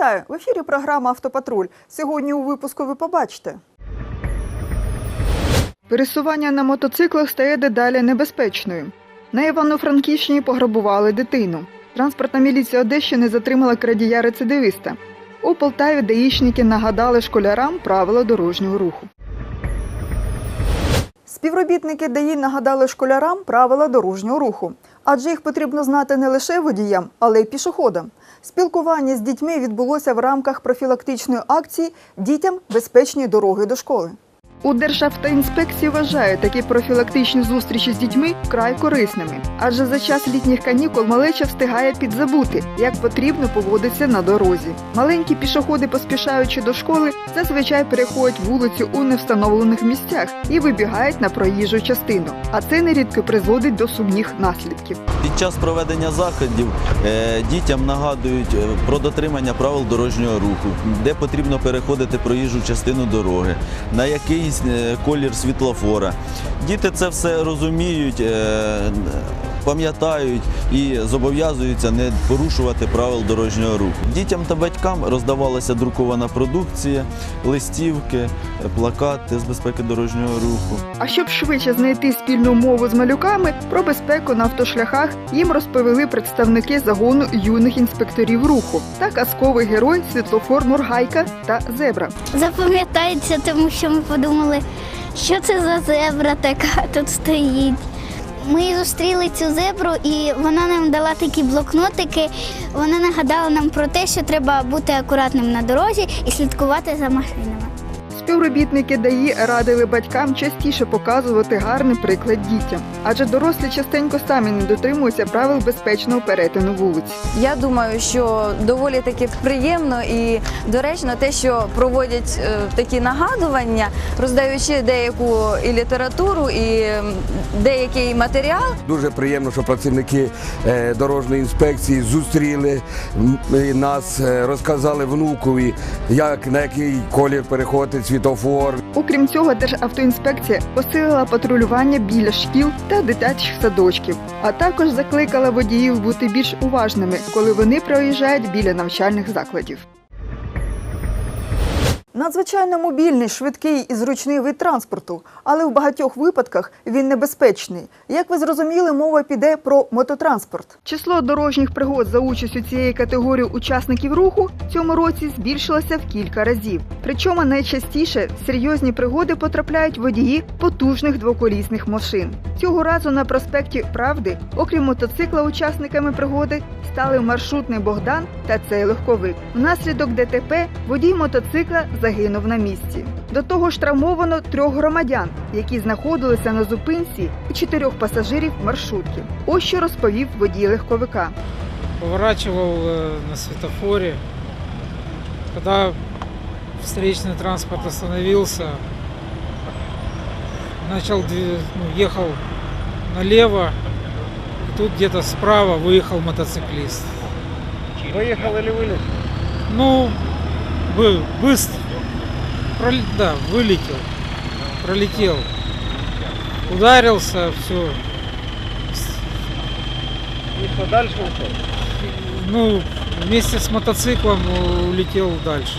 Вітаю! В ефірі програма Автопатруль. Сьогодні у випуску ви побачите. Пересування на мотоциклах стає дедалі небезпечною. На Івано-Франківщині пограбували дитину. Транспортна міліція Одещини затримала крадія рецидивиста. У Полтаві даїшники нагадали школярам правила дорожнього руху. Співробітники ДАІ нагадали школярам правила дорожнього руху, адже їх потрібно знати не лише водіям, але й пішоходам. Спілкування з дітьми відбулося в рамках профілактичної акції Дітям безпечні дороги до школи. У Державтоінспекції вважають такі профілактичні зустрічі з дітьми вкрай корисними, адже за час літніх канікул малеча встигає підзабути, як потрібно поводитися на дорозі. Маленькі пішоходи, поспішаючи до школи, зазвичай переходять вулицю у невстановлених місцях і вибігають на проїжджу частину. А це нерідко призводить до сумних наслідків. Під час проведення заходів е, дітям нагадують е, про дотримання правил дорожнього руху, де потрібно переходити проїжджу частину дороги, на який е, колір світлофора. Діти це все розуміють, е, пам'ятають і зобов'язуються не порушувати правил дорожнього руху. Дітям та батькам роздавалася друкована продукція, листівки, плакати з безпеки дорожнього руху. А щоб швидше знайти спільну мову з малюками про безпеку на автошляхах, їм розповіли представники загону юних інспекторів руху та казковий герой світлофор Моргайка та Зебра. запам'ятається, тому що ми подумали, що це за зебра така тут стоїть. Ми зустріли цю зебру, і вона нам дала такі блокнотики. Вона нагадала нам про те, що треба бути акуратним на дорозі і слідкувати за машинами. Співробітники ДАІ радили батькам частіше показувати гарний приклад дітям, адже дорослі частенько самі не дотримуються правил безпечного перетину вулиць. Я думаю, що доволі таки приємно і доречно те, що проводять е, такі нагадування, роздаючи деяку і літературу, і деякий матеріал. Дуже приємно, що працівники е, дорожньої інспекції зустріли нас, е, розказали внукові, як на який колір переходить світофор. Окрім цього, Державтоінспекція посилила патрулювання біля шкіл та дитячих садочків, а також закликала водіїв бути більш уважними, коли вони проїжджають біля навчальних закладів. Надзвичайно мобільний, швидкий і зручний вид транспорту, але в багатьох випадках він небезпечний. Як ви зрозуміли, мова піде про мототранспорт. Число дорожніх пригод за участю цієї категорії учасників руху цьому році збільшилося в кілька разів. Причому найчастіше в серйозні пригоди потрапляють водії потужних двоколісних машин. Цього разу на проспекті Правди, окрім мотоцикла, учасниками пригоди стали маршрутний Богдан та цей легковик. Внаслідок ДТП водій мотоцикла загинув на місці. До того ж травмовано трьох громадян, які знаходилися на зупинці, і чотирьох пасажирів маршрутки. Ось що розповів водій легковика. поворачивал э, на светофоре. Когда встречный транспорт остановился, начал, две- ну, ехал налево, и тут где-то справа выехал мотоциклист. Выехал или вылез? Ну, бы- быстро, прол- да, вылетел, пролетел, ударился, все, И что, дальше ушел? ну, вместе с мотоциклом улетел дальше.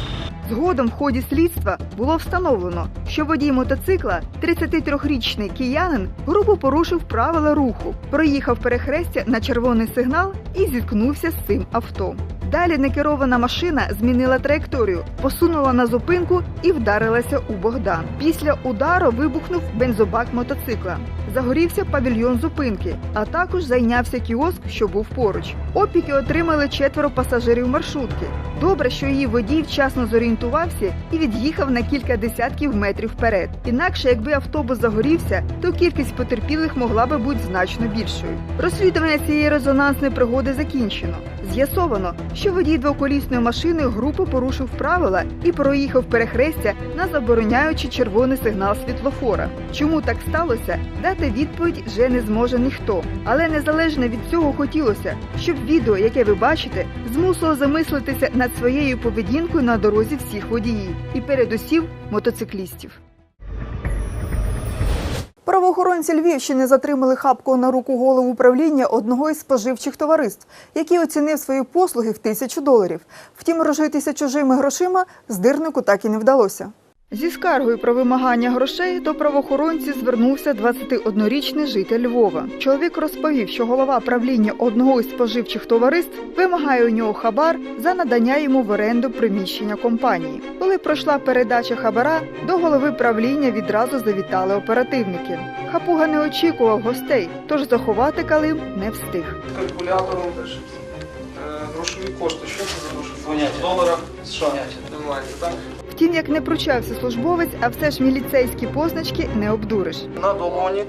Згодом в ході слідства було встановлено, що водій мотоцикла, 33-річний киянин, грубо порушив правила руху, проїхав перехрестя на червоний сигнал і зіткнувся з цим авто. Далі некерована машина змінила траєкторію, посунула на зупинку і вдарилася у Богдан. Після удару вибухнув бензобак мотоцикла. Загорівся павільйон зупинки, а також зайнявся кіоск, що був поруч. Опіки отримали четверо пасажирів маршрутки. Добре, що її водій вчасно зорієнтувався і від'їхав на кілька десятків метрів вперед. Інакше, якби автобус загорівся, то кількість потерпілих могла би бути значно більшою. Розслідування цієї резонансної пригоди закінчено. З'ясовано, що водій двоколісної машини групу порушив правила і проїхав перехрестя на забороняючи червоний сигнал світлофора. Чому так сталося, дати відповідь вже не зможе ніхто. Але незалежно від цього хотілося, щоб відео, яке ви бачите, змусило замислитися над своєю поведінкою на дорозі всіх водіїв і передусім мотоциклістів. Правоохоронці Львівщини затримали хапку на руку голову управління одного із споживчих товариств, який оцінив свої послуги в тисячу доларів. Втім, розжитися чужими грошима здирнику так і не вдалося. Зі скаргою про вимагання грошей до правоохоронців звернувся 21-річний житель Львова. Чоловік розповів, що голова правління одного із споживчих товариств вимагає у нього хабар за надання йому в оренду приміщення компанії. Коли пройшла передача хабара, до голови правління відразу завітали оперативники. Хапуга не очікував гостей, тож заховати калим не встиг. калькулятором е, грошові кошти. Що це за грошові? В доларах США. Немає, так? Втім, як не пручався службовець, а все ж міліцейські позначки не обдуриш. На долоні,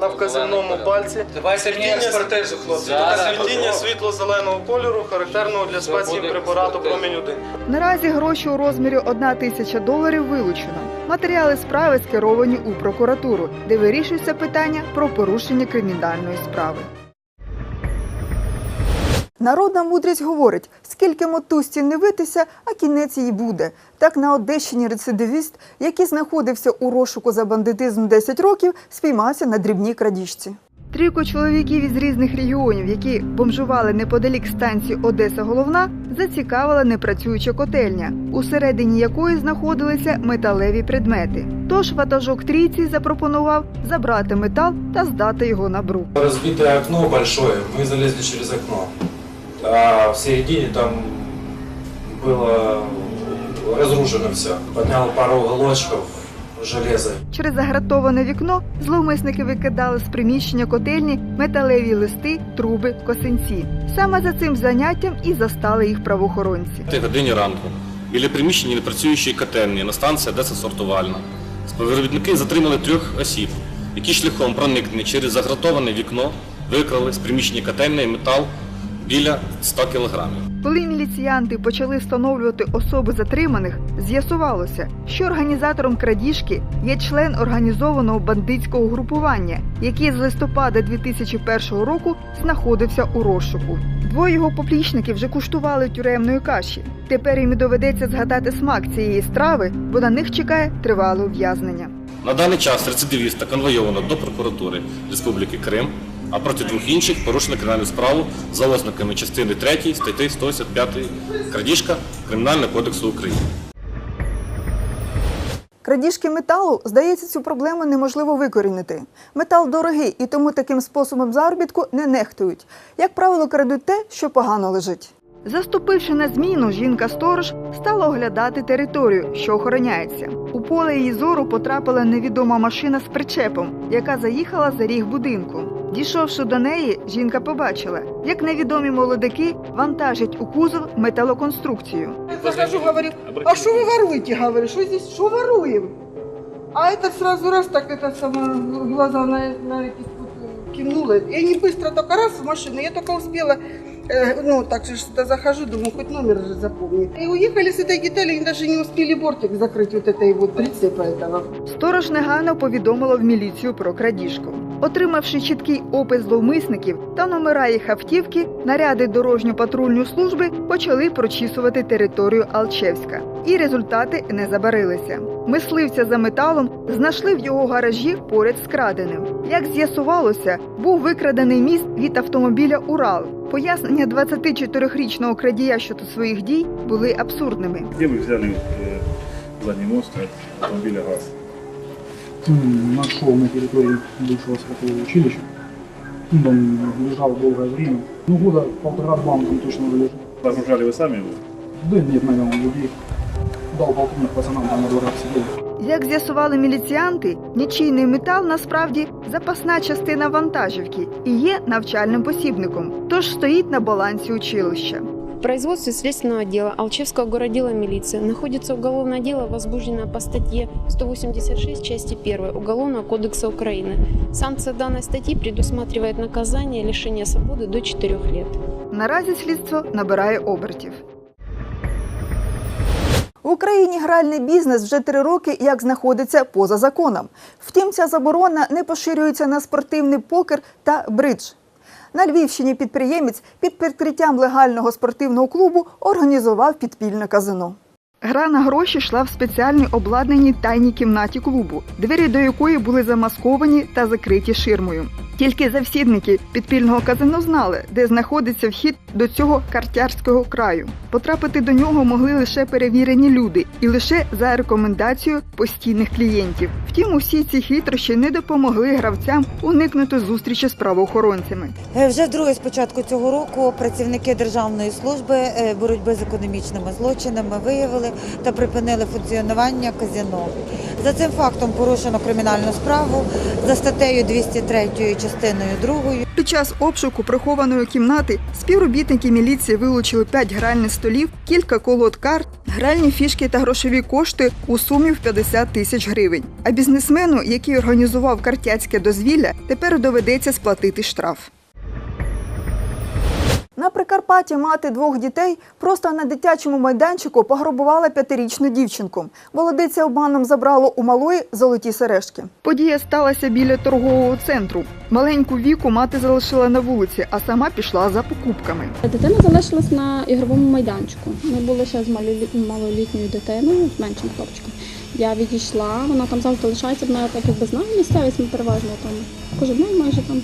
на вказівному пальці. Давайте мені експертизу, хлопці. Світіння світло-зеленого кольору, характерного для спецпрепарату промінь 1. Наразі гроші у розмірі 1 тисяча доларів вилучено. Матеріали справи скеровані у прокуратуру, де вирішується питання про порушення кримінальної справи. Народна мудрість говорить, скільки мотузці не витися, а кінець їй буде. Так на Одещині рецидивіст, який знаходився у розшуку за бандитизм 10 років, спіймався на дрібній крадіжці. Трійко чоловіків із різних регіонів, які бомжували неподалік станції Одеса Головна, зацікавила непрацююча котельня, усередині якої знаходилися металеві предмети. Тож ватажок трійці запропонував забрати метал та здати його на брук. Разбитое окно большое, мы залезли через окно. А в середине там было разрушено все. Поднял пару уголочков железа. Через загратоване вікно зловмисники викидали з приміщення котельні металеві листи, труби, косинці. Саме за цим заняттям і застали їх правоохоронці. Ти годині ранку біля приміщення непрацюючої котельні на станції Одеса Сортувальна. Співробітники затримали трьох осіб, які шляхом проникнення через загратоване вікно викрали з приміщення котельної метал біля 100 кілограмів. Коли міліціянти почали встановлювати особи затриманих, з'ясувалося, що організатором крадіжки є член організованого бандитського групування, який з листопада 2001 року знаходився у розшуку. Двоє його поплічників вже куштували тюремної каші. Тепер їм доведеться згадати смак цієї страви, бо на них чекає тривале ув'язнення. На даний час рецидивіста конвойовано до прокуратури Республіки Крим, а проти двох інших порушено кримінальну справу за ознаками частини 3 статті 185 крадіжка Кримінального кодексу України. Крадіжки металу, здається, цю проблему неможливо викорінити. Метал дорогий і тому таким способом заробітку не нехтують. Як правило, крадуть те, що погано лежить. Заступивши на зміну, жінка-сторож стала оглядати територію, що охороняється. У поле її зору потрапила невідома машина з причепом, яка заїхала за ріг будинку. Дійшовши до неї, жінка побачила, як невідомі молодики вантажать у кузов металоконструкцію. Захожу, говорю, а что вы воруете? Говорю, что здесь, что воруем? А это сразу раз так это самое, глаза на, на эти вот, кинула. И они быстро только раз в машину. Я только успела, э, ну так же что захожу, думаю, хоть номер же запомню. И уехали с этой детали, они даже не успели бортик закрыть вот этой вот прицепа этого. Сторож негайно повідомила в міліцію про крадіжку. Отримавши чіткий опис зловмисників та номера їх автівки, наряди дорожньо-патрульної служби почали прочісувати територію Алчевська. І результати не забарилися. Мисливця за металом знайшли в його гаражі поряд з краденим. Як з'ясувалося, був викрадений міст від автомобіля Урал. Пояснення 24-річного крадія щодо своїх дій були абсурдними. Где вы взяли э, задний мост от автомобиля ГАЗ? Нашел на территории бывшего сорокового училища. Он лежал долгое время. Ну, года полтора-два он там точно уже лежит. Загружали вы сами его? Да нет, наверное, он пацанам там на дворах сидели. Як з'ясували міліціянти, нічийний метал насправді запасна частина вантажівки і є навчальним посібником, тож стоїть на балансі училища. В производстве следственного дела Алчевского городела милиции находится уголовное дело, возбужденное по статье 186 части 1 Уголовного кодекса Украины. Санкция данной статьи предусматривает наказание лишения свободы до 4 лет. Наразі слідство набирає обертів. В Україні гральний бізнес вже три роки як знаходиться поза законом. Втім, ця заборона не поширюється на спортивний покер та бридж. На Львівщині підприємець під прикриттям легального спортивного клубу організував підпільне казино. Гра на гроші йшла в спеціальній обладнаній тайній кімнаті клубу, двері до якої були замасковані та закриті ширмою. Тільки завсідники підпільного казино знали, де знаходиться вхід до цього картярського краю. Потрапити до нього могли лише перевірені люди і лише за рекомендацією постійних клієнтів. Втім, усі ці хитрощі не допомогли гравцям уникнути зустрічі з правоохоронцями. Е, Вже вдруге з початку цього року працівники Державної служби е, боротьби з економічними злочинами виявили та припинили функціонування казино. За цим фактом порушено кримінальну справу за статтею 203 частиною 2 Під час обшуку прихованої кімнати співробітники міліції вилучили 5 гральних столів, кілька колод карт, гральні фішки та грошові кошти у сумі в 50 тисяч гривень. А бізнесмену, який організував картяцьке дозвілля, тепер доведеться сплатити штраф. На Прикарпатті мати двох дітей просто на дитячому майданчику пограбувала п'ятирічну дівчинку. Молодиця обманом забрала у малої золоті сережки. Подія сталася біля торгового центру. Маленьку віку мати залишила на вулиці, а сама пішла за покупками. Дитина залишилась на ігровому майданчику. Ми були ще з малолі- малолітньою дитиною, з меншим хлопчиком. Я відійшла, вона там завжди лишається, вона так якби знає місцевість, ми переважно там кожен день майже там.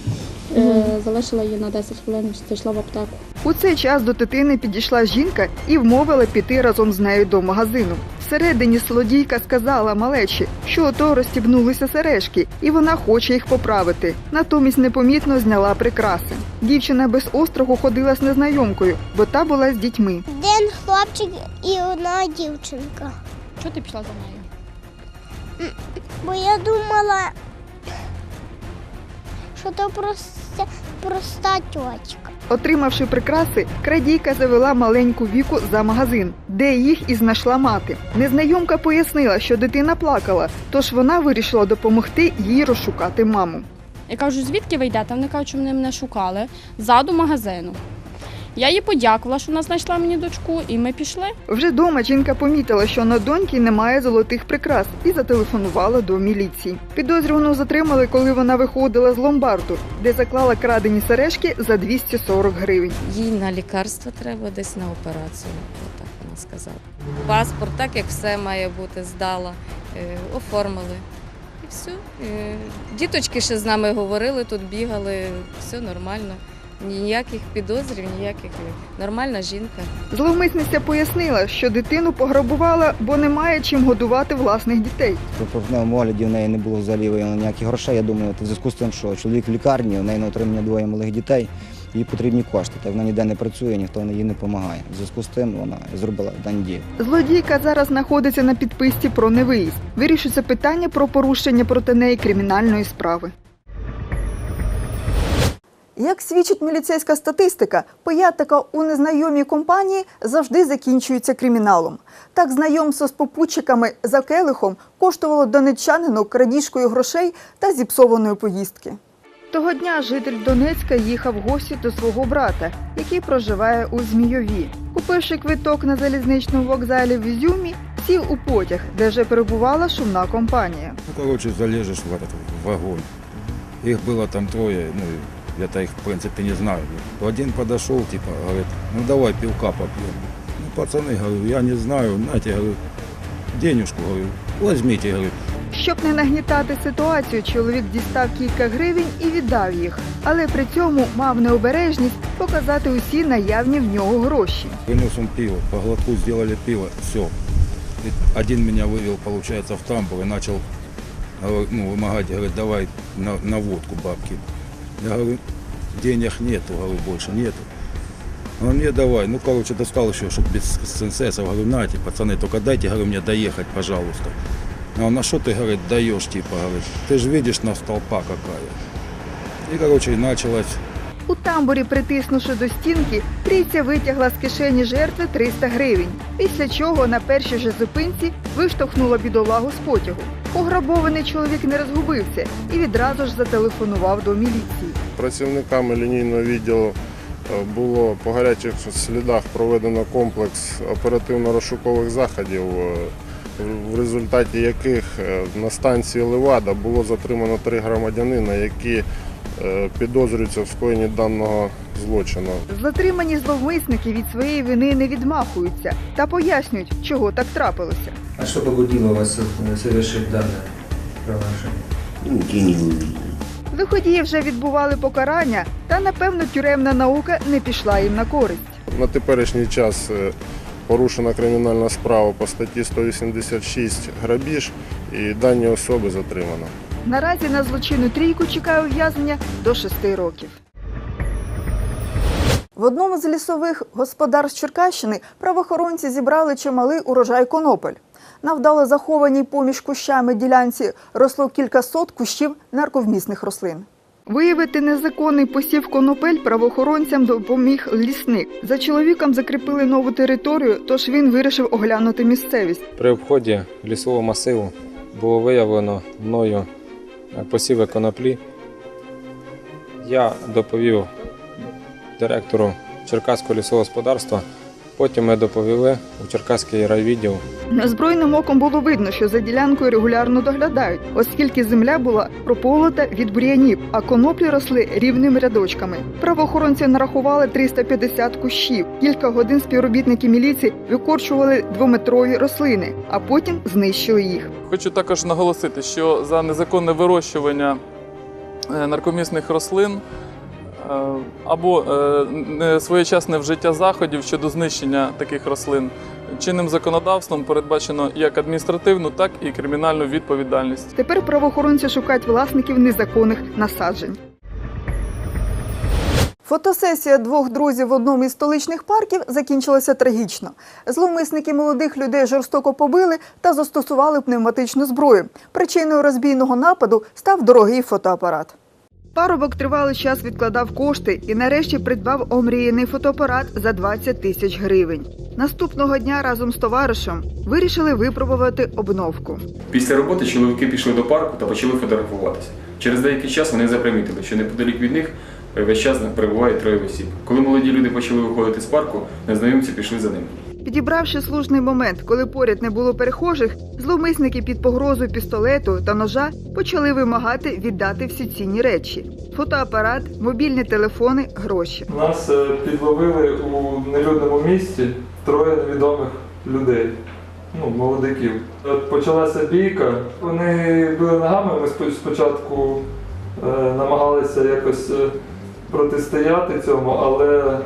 Е, залишила її на 10 хвилин, зайшла в аптеку. У цей час до дитини підійшла жінка і вмовила піти разом з нею до магазину. Всередині злодійка сказала малечі, що ото розстібнулися сережки, і вона хоче їх поправити. Натомість непомітно зняла прикраси. Дівчина без остраху ходила з незнайомкою, бо та була з дітьми. Один хлопчик і одна дівчинка. Чого ти пішла за нею? Бо я думала, що то проста, проста тьочка. Отримавши прикраси, крадійка завела маленьку віку за магазин, де їх і знайшла мати. Незнайомка пояснила, що дитина плакала, тож вона вирішила допомогти їй розшукати маму. Я кажу, звідки ви йдете? Вони кажуть, що вони мене шукали ззаду магазину. Я їй подякувала, що вона знайшла мені дочку, і ми пішли. Вже дома жінка помітила, що на доньки немає золотих прикрас, і зателефонувала до міліції. Підозрювану затримали, коли вона виходила з ломбарду, де заклала крадені сережки за 240 гривень. Їй на лікарство треба десь на операцію, так вона сказала. Паспорт, так як все має бути, здала, е, оформили. І все. Діточки ще з нами говорили, тут бігали, все нормально. Ніяких підозрів, ніяких нормальна жінка. Зловмисниця пояснила, що дитину пограбувала, бо немає чим годувати власних дітей. При профневому огляді в неї не було взагалі виявлено ніяких грошей. Я думаю, в зв'язку з тим, що чоловік в лікарні, у неї на отримання двоє малих дітей, їй потрібні кошти. Так вона ніде не працює, ніхто їй не допомагає. В зв'язку з тим вона зробила дані дії. Злодійка зараз знаходиться на підписці про невиїзд. Вирішується питання про порушення проти неї кримінальної справи. Як свідчить міліцейська статистика, поятика у незнайомій компанії завжди закінчується криміналом. Так, знайомство з попутчиками за келихом коштувало донеччанину крадіжкою грошей та зіпсованої поїздки. Того дня житель Донецька їхав в гості до свого брата, який проживає у Змійові. Купивши квиток на залізничному вокзалі в Ізюмі, сів у потяг, де вже перебувала шумна компанія. Ну, короче, залезешь в этот вагон. Их было там трое, ну, я-то их, в принципе, не знаю. Один подошел, типа, говорит, ну, давай пивка попьем. Ну, пацаны, говорю, я не знаю, знаете, говорю, денежку, говорю, возьмите, говорю. Щоб не нагнітати ситуацію, чоловік дістав кілька гривень і віддав їх, але при цьому мав необережність показати усі наявні в нього гроші. Вынес он пиво, по глотку сделали пиво, все. Один меня вывел, получается, в тамбур и начал говорю, ну, вымогать, говорит, давай на, на водку бабки. Я говорю, денег нету, говорю, больше нету. Он мне давай, ну, короче, достал еще, чтобы без сенсесов. Говорю, нате, пацаны, только дайте, говорю, мне доехать, пожалуйста. А он, а что ты, говорит, даешь, типа, говорит, ты же видишь, на столпа какая. И, короче, началось У тамбурі, притиснувши до стінки, трійця витягла з кишені жертви 300 гривень, після чого на першій же зупинці виштовхнула бідолагу з потягу. Пограбований чоловік не розгубився і відразу ж зателефонував до міліції. Працівниками лінійного відділу е, було по гарячих слідах проведено комплекс оперативно-розшукових заходів, е, в результаті яких е, на станції Левада було затримано три громадянина, які підозрюються в скоєнні даного злочину. Затримані зловмисники від своєї вини не відмахуються та пояснюють, чого так трапилося. А что побудило вас э, совершить данное правонарушение? Лиходії вже відбували покарання, та напевно тюремна наука не пішла їм на користь. На теперішній час е, порушена кримінальна справа по статті 186 грабіж і дані особи затримано. Наразі на злочинну трійку чекає ув'язнення до шести років. В одному з лісових господарств Черкащини правоохоронці зібрали чималий урожай конопель. На вдало захованій поміж кущами ділянці росло кількасот кущів нарковмісних рослин. Виявити незаконний посів конопель правоохоронцям допоміг лісник. За чоловіком закріпили нову територію, тож він вирішив оглянути місцевість. При обході лісового масиву було виявлено мною посіви коноплі. Я доповів директору Черкаського лісового господарства. Потім ми доповіли у Черкаський райвідділ. Незброєним оком було видно, що за ділянкою регулярно доглядають, оскільки земля була прополота від бур'янів, а коноплі росли рівними рядочками. Правоохоронці нарахували 350 кущів. Кілька годин співробітники міліції викорчували двометрові рослини, а потім знищили їх. Хочу також наголосити, що за незаконне вирощування е, наркомісних рослин або е, несвоєчасне вжиття заходів щодо знищення таких рослин чинним законодавством передбачено як адміністративну, так і кримінальну відповідальність. Тепер правоохоронці шукають власників незаконних насаджень. Фотосесія двох друзів в одному із столичних парків закінчилася трагічно. Зловмисники молодих людей жорстоко побили та застосували пневматичну зброю. Причиною розбійного нападу став дорогий фотоапарат. Парубок тривалий час відкладав кошти і нарешті придбав омріяний фотоапарат за 20 тисяч гривень. Наступного дня разом з товаришем вирішили випробувати обновку. Після роботи чоловіки пішли до парку та почали фотографуватися. Через деякий час вони запримітили, що неподалік від них весь час перебуває троє осіб. Коли молоді люди почали виходити з парку, незнайомці пішли за ними. Підібравши слушний момент, коли поряд не було перехожих, зловмисники під погрозою пістолету та ножа почали вимагати віддати всі цінні речі: фотоапарат, мобільні телефони, гроші. Нас е, підловили у нелюдному місці троє невідомих людей, ну, молодиків. От Почалася бійка. Вони били ногами, ми спочатку е, намагалися якось е, протистояти цьому, але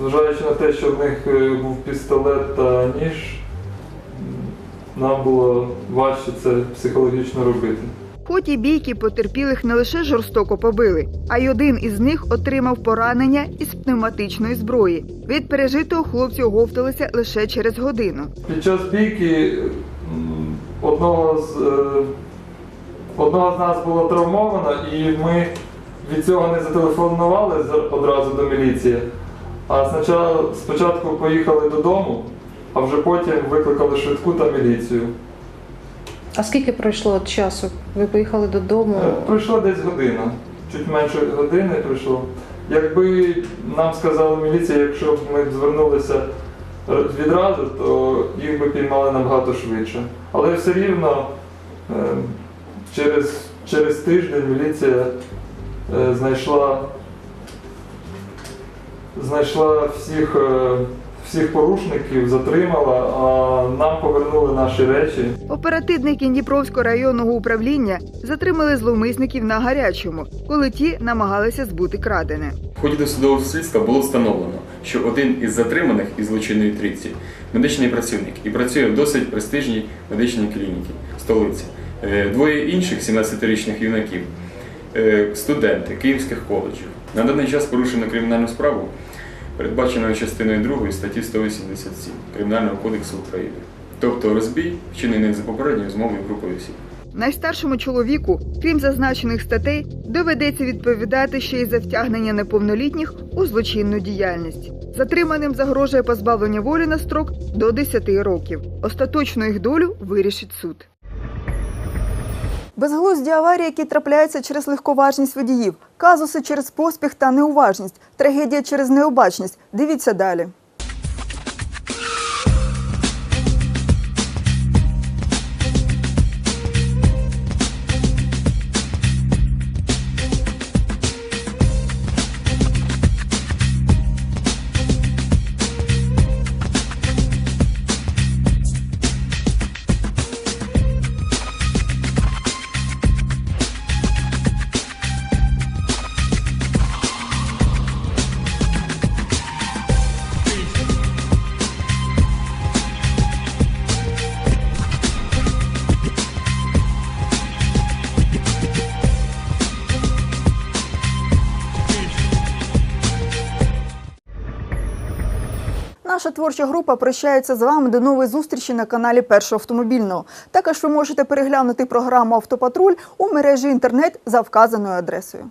зважаючи на те, що в них е, був пістолет та ніж, нам було важче це психологічно робити. В ході бійки потерпілих не лише жорстоко побили, а й один із них отримав поранення із пневматичної зброї. Від пережитого хлопці оговталися лише через годину. Під час бійки одного з, е, одного з нас було травмовано, і ми від цього не зателефонували одразу до міліції. А спочатку, поїхали додому, а вже потім викликали швидку та міліцію. А скільки пройшло часу? Ви поїхали додому? Е, Пройшла десь година, чуть менше години пройшло. Якби нам сказала міліція, якщо б ми звернулися відразу, то їх би піймали набагато швидше. Але все рівно е, через, через тиждень міліція е, знайшла, знайшла всіх, е, всіх порушників, затримала, а нам повернули наші речі. Оперативники Дніпровського районного управління затримали зловмисників на гарячому, коли ті намагалися збути крадене. В ході досудового слідства було встановлено, що один із затриманих із злочинної трійці медичний працівник і працює в досить престижній медичній клініці столиці. Е, Двоє інших 17-річних юнаків студенти київських коледжів. На даний час порушено кримінальну справу, передбаченою частиною 2 статті 187 Кримінального кодексу України. Тобто розбій, вчинений за попередньою змовою групою осіб. Найстаршому чоловіку, крім зазначених статей, доведеться відповідати ще й за втягнення неповнолітніх у злочинну діяльність. Затриманим загрожує позбавлення волі на строк до 10 років. Остаточну їх долю вирішить суд. Безглузді аварії, які трапляються через легковажність водіїв, казуси через поспіх та неуважність, трагедія через необачність. Дивіться далі. Наша творча група прощається з вами до нової зустрічі на каналі Першого автомобільного. Також ви можете переглянути програму Автопатруль у мережі інтернет за вказаною адресою.